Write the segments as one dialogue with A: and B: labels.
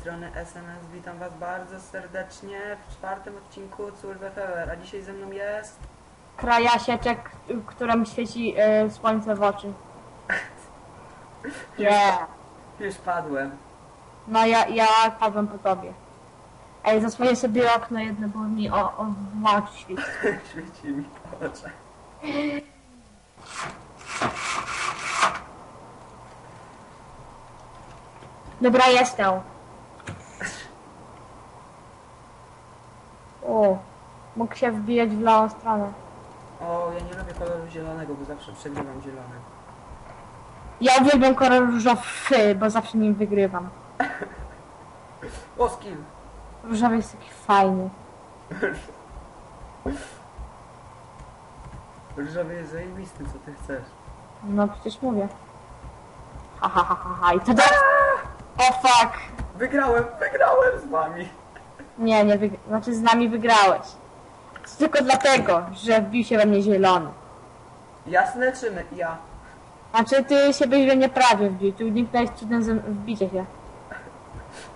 A: Strony SMS, witam was bardzo serdecznie w czwartym odcinku Surve Fever, a dzisiaj ze mną jest...
B: krajasieczek, któremu świeci y, słońce w oczy. Nie.
A: Już padłem.
B: No ja, ja padłem po tobie. Ej, zasłonię sobie okno jedno, bo mi o, o w oczy świeci.
A: Świeci mi po oczach.
B: Dobra, jestem. O, mógł się wbijać w lewą stronę.
A: O, ja nie lubię koloru zielonego, bo zawsze przegrywam zielony.
B: Ja uwielbiam kolor różowy, bo zawsze nim wygrywam.
A: O, skill!
B: Różowy jest taki fajny.
A: Różowy jest zajebisty, co ty chcesz.
B: No przecież mówię. Ha ha ha ha ha i to teraz... O fuck!
A: Wygrałem, wygrałem z wami!
B: Nie, nie. Znaczy z nami wygrałeś. Tylko dlatego, że wbił się we mnie zielony.
A: Jasne czy my? Ja.
B: Znaczy ty się byś we mnie prawie wbił. Ty uniknąłeś cudem ze- wbicie się.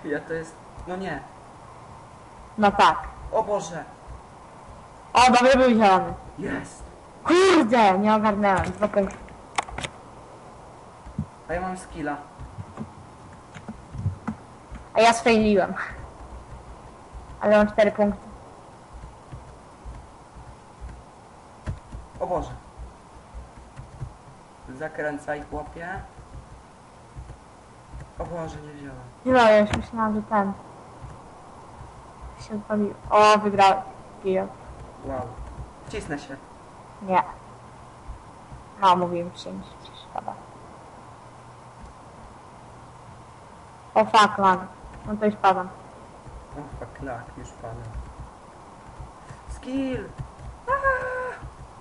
A: Ja to jest... No nie.
B: No tak.
A: O Boże!
B: O, dobry był zielony.
A: Jest!
B: Kurde, nie ogarnęłem. Dwa punkty.
A: A ja mam skilla.
B: A ja sfailiłem. Ale mam cztery punkty.
A: Boże. Zakręcaj, chłopie. O Boże, nie wziąłem.
B: No, ja już myślałam, że ten... się odpalił. O, wygrałem. Giga.
A: Wow. Wcisnę się.
B: Nie. No, mówiłem czymś. Szkoda. O fuck, man. No to już padam.
A: O fuck, lak, już padłem. Skill!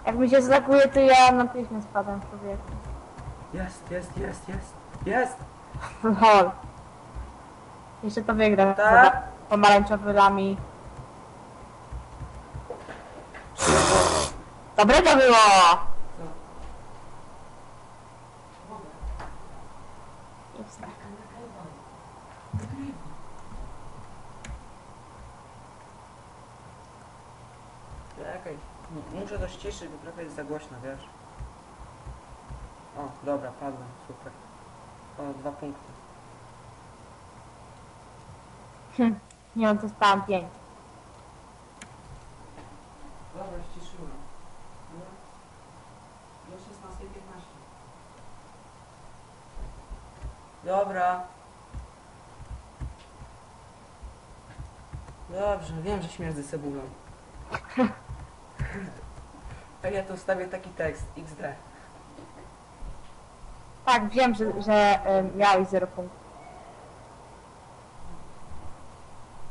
B: Jak mi się zlaguje, to ja natychmiast padam człowieku.
A: Jest, jest, jest, jest. Jest!
B: Lol. Jeszcze to wygram.
A: Tak?
B: Pomarańczowy lami. Dobre to było!
A: Czekaj. Muszę to ściszyć, bo trochę jest za głośno, wiesz? O, dobra, padłem, super. O, dwa punkty.
B: Hm. Nie no, dostałam pięć.
A: Dobra, ściszyłem. Do 16.15. Dobra. Dobrze, wiem, że śmierdzę cebulą. A ja tu wstawię taki tekst, XD.
B: Tak, wiem, że, że y, miałeś 0 punktów.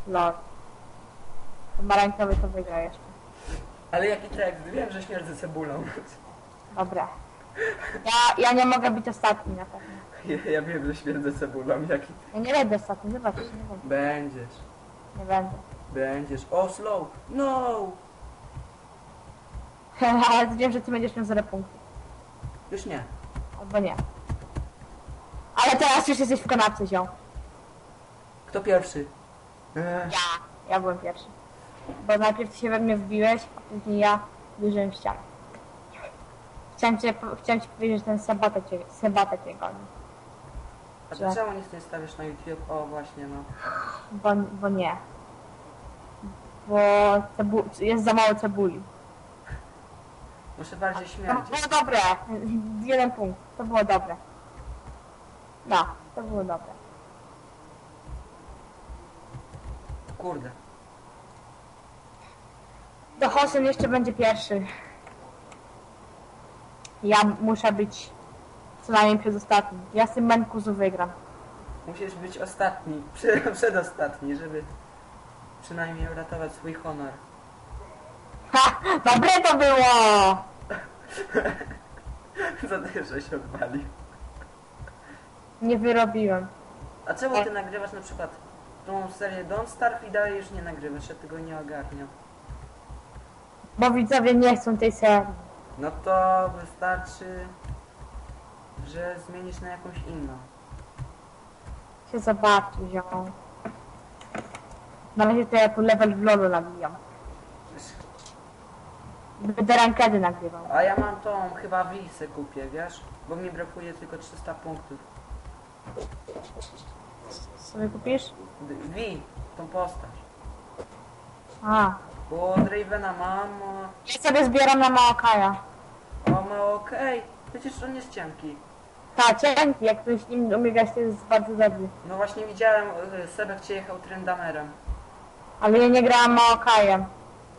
B: Lol. Pomarańczowy to wygra jeszcze.
A: Ale jaki tekst? Wiem, że śmierdzę cebulą.
B: Dobra. Ja, ja nie mogę być ostatni na pewno.
A: Ja, ja wiem, że śmierdzę cebulą. Jaki...
B: Ja nie będę ostatni, zobaczysz, nie będę.
A: Będziesz.
B: Nie będę.
A: Będziesz. O, slow. No!
B: Ale wiem, że ty będziesz miał 0 punktów.
A: Już nie.
B: Albo nie. Ale teraz już jesteś w kanapce, ziom.
A: Kto pierwszy? Ech,
B: Ja. Ja byłem pierwszy. Bo najpierw ty się we mnie wbiłeś, a później ja uderzyłem w ścianę. Chciałem, cię, chciałem ci powiedzieć, że ten sabata cię, sabata cię goni.
A: A
B: Że-
A: ty czemu nic nie stawiasz na YouTube? O, właśnie, no.
B: Bo, bo nie. Bo cebu, jest za mało cebuli.
A: Muszę bardziej
B: To
A: śmierdzić.
B: było dobre. Jeden punkt. To było dobre. No, to było dobre.
A: Kurde.
B: To Hosen jeszcze będzie pierwszy. Ja muszę być co najmniej przedostatni. Ja z tym Menkuzu wygram.
A: Musisz być ostatni, przed, przedostatni, żeby przynajmniej uratować swój honor.
B: Ha! Dobre to było!
A: Ty, że się odwalił?
B: Nie wyrobiłem.
A: A czemu ty nagrywasz na przykład tą serię Don't Starve i dalej już nie nagrywasz? Ja tego nie ogarniam.
B: Bo widzowie nie chcą tej serii.
A: No to wystarczy, że zmienisz na jakąś inną.
B: Się zobaczy, ziom. Na razie to ja tu level w lolu nabijam. Będę rankedy nagrywał.
A: A ja mam tą, chyba Wisę kupię, wiesz? Bo mi brakuje tylko 300 punktów.
B: Sobie kupisz?
A: D- Wi, tą postać.
B: A.
A: Bo Dravena mam,
B: Ja sobie zbieram na Maokaja.
A: o, ma okej. Przecież on jest cienki.
B: Ta, cienki, jak ktoś nim umie grać, to jest bardzo dobry.
A: No właśnie widziałem, y, Sebek cię jechał Trendamerem.
B: Ale ja nie grałam Maokajem.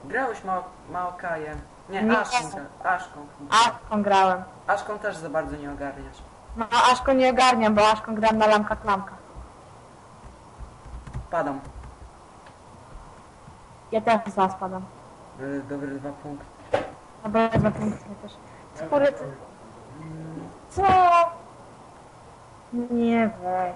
A: Grałeś ma Maokajem. Nie,
B: Nie.
A: Aszką, Aszką.
B: Aszką grałem.
A: Aszką też za bardzo nie ogarniasz.
B: No Aszką nie ogarniam, bo Aszką grałem na lamkach klamkach.
A: Padam.
B: Ja też zaraz padam.
A: Y, Dobre dwa punkty.
B: Dobra, dwa punkty też. Skóry. Co? Nie weź.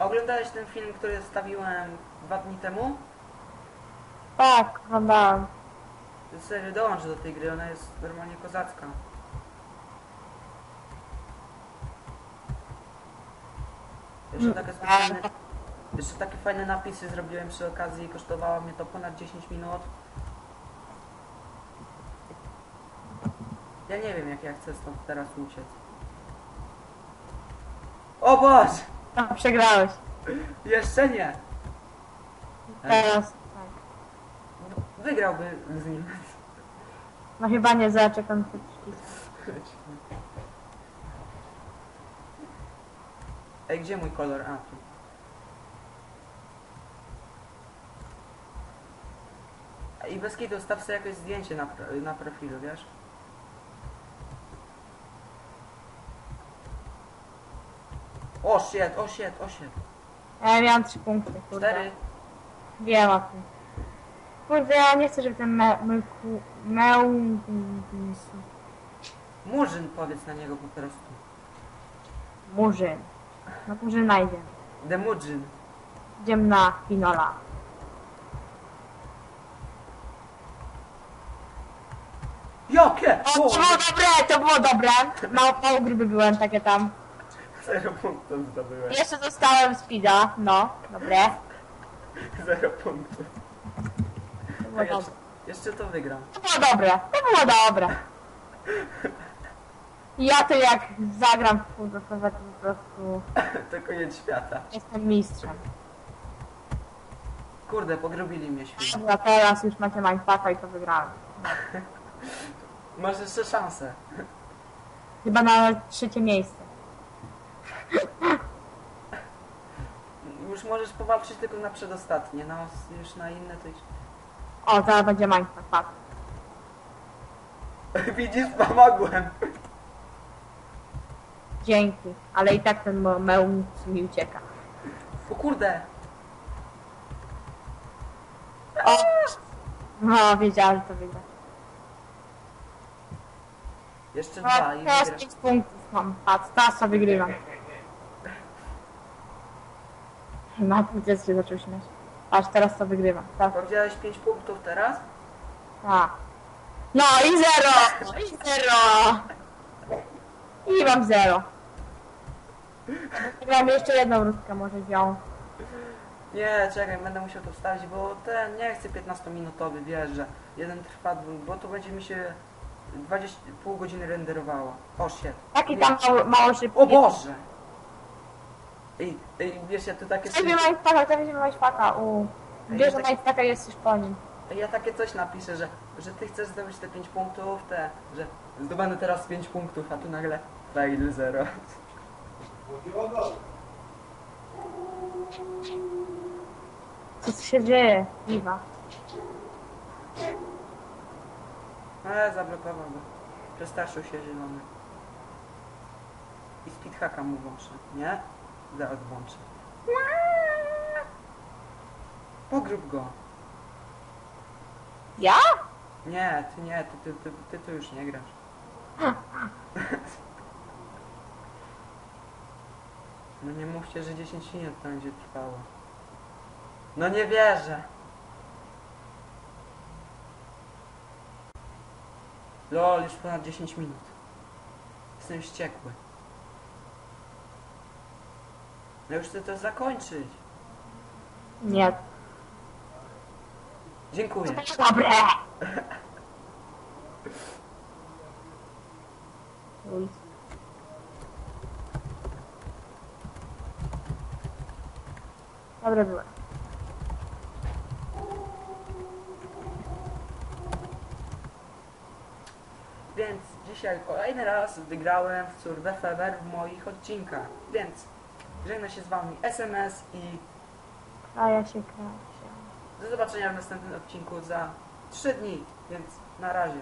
A: Oglądałeś ten film, który stawiłem dwa dni temu?
B: Tak, oglądałem.
A: Serio, dołącz do tej gry, ona jest normalnie kozacka. Jeszcze takie specjalne, jeszcze takie fajne napisy zrobiłem przy okazji, kosztowało mnie to ponad 10 minut. Ja nie wiem jak ja chcę stąd teraz uciec. O Boże!
B: No, przegrałeś.
A: Jeszcze nie!
B: Teraz.
A: Wygrałby z nim.
B: No chyba nie zaczekam przyciski.
A: Ej, gdzie mój kolor? A, tu. I bez kitu staw sobie jakieś zdjęcie na, pro- na profilu, wiesz? O shit, o shit, o shit.
B: Ja miałam trzy punkty, kurde.
A: Cztery.
B: Wiem o tym. Kurde, ja nie chcę, żeby ten me... myku... Mełdis...
A: Murzyn powiedz na niego po prostu.
B: Murzyn. No Murzyna idziemy.
A: The Murzyn.
B: Idziemy na Pinola.
A: Jakie?
B: O, to było dobre, to było dobre. Mało, mało gruby byłem, takie tam.
A: Zero punktów zdobyłem.
B: Jeszcze dostałem speeda, no, dobre.
A: Zero punktów.
B: To było
A: A jeszcze,
B: dobre.
A: jeszcze to wygram.
B: To było dobre, to było dobre. Ja to jak zagram w kurde, to tak po prostu
A: To koniec świata.
B: jestem mistrzem.
A: Kurde, pogrobili mnie świetnie.
B: Dobra, teraz już macie mindfucka i to wygrałem.
A: Masz jeszcze szansę.
B: Chyba na trzecie miejsce.
A: Już możesz powalczyć tylko na przedostatnie, no już na inne to już...
B: O, zaraz będzie mindfuck, patrz.
A: Widzisz, pomogłem.
B: Dzięki, ale i tak ten mo- mełm mi ucieka.
A: O kurde,
B: O! No, wiedziałem, że to wygra.
A: jeszcze
B: No,
A: dwa i
B: teraz
A: wygrasz.
B: 5 punktów mam, patrz, teraz to wygrywam. Na punkcie się zaczął śmiać. Aż teraz to wygrywam. Tak,
A: Powiedziałeś 5 punktów teraz?
B: tak. No i zero! I zero! I mam zero. Gram jeszcze jedną różkę może wziął.
A: Nie, czekaj, będę musiał to wstawić, bo ten nie chcę 15-minutowy, wiesz, że jeden trwa, bo to będzie mi się 20, pół godziny renderowało. O shit.
B: Taki tam mało, mało szybki.
A: O Boże! Ej, ej, wiesz, ja tu takie
B: Weźmie
A: coś,
B: Mindfucka, to weźmie Mindfucka, u. Bierze
A: tak-
B: Mindfucka jest już po nim.
A: ja takie coś napiszę, że, że ty chcesz zdobyć te 5 punktów, te, że zdobędę teraz 5 punktów, a tu nagle fail 0.
B: Co tu się dzieje? Iwa.
A: E, zablokował go. Przestraszył się zielony. I speedhacka mu włączę, nie? Zaraz włączę. Pogrób go.
B: Ja?
A: Nie, ty nie, ty, ty, ty, ty tu już nie grasz. No nie mówcie, że 10 minut to będzie trwało. No nie wierzę. Lol, już ponad 10 minut. Jestem wściekły. Ja już chcę to zakończyć.
B: Nie.
A: Dziękuję.
B: Dobre! Uj. Dobre było.
A: Więc dzisiaj kolejny raz wygrałem w Survey Fever w moich odcinkach. Więc żegna się z wami SMS i
B: się, kraja się.
A: do zobaczenia w następnym odcinku za 3 dni. Więc na razie.